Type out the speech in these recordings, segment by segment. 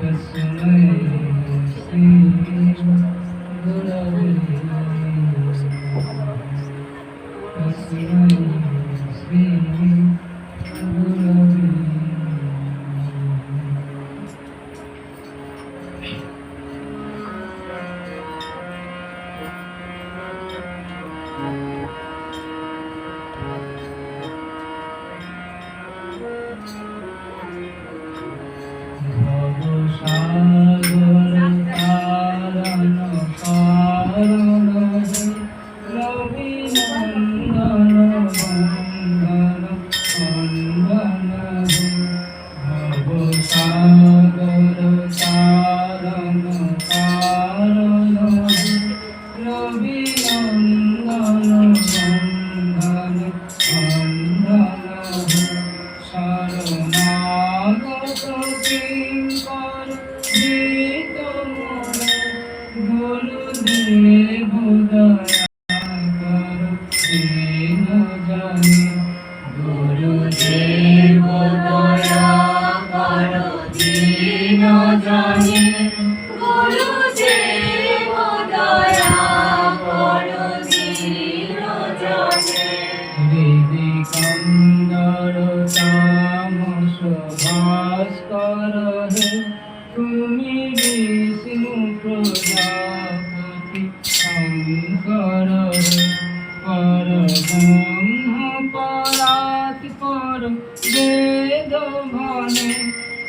Thank you. দীন জানে গুরুদেব দয়া করো দীনজনে। বিবেকান্দর তামস ভাস্কর হে, তুমি বিষ্ণু প্রজাপতি শঙ্কর হে পর ব্রহ্ম পরাৎ পর বেদ ভনে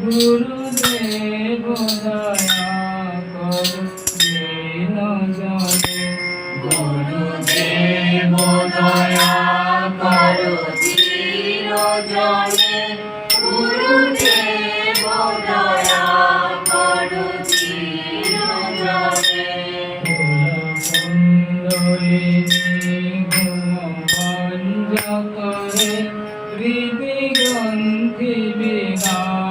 গুরুদেব দয়া কর দীন জনে গুরুদেব দয়া করো দীনজনে। গুরুদেব দয়া করো দীনজনে। গ্রন্থি বিদারণ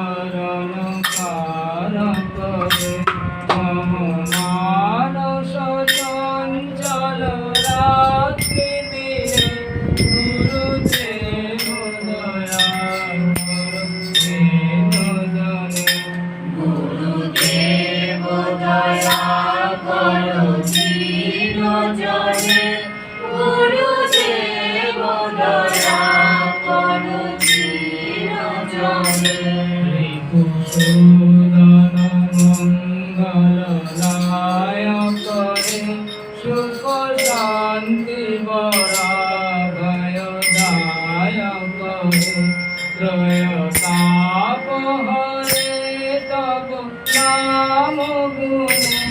দায়করে ত্রয়তাপ হরে তব নাম গুণে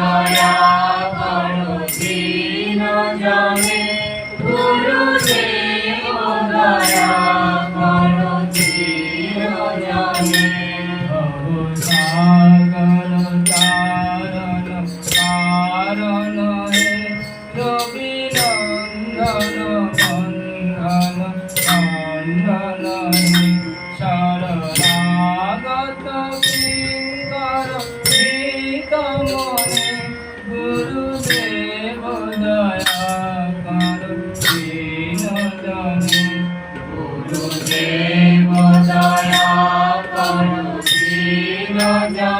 গুরুদেব করো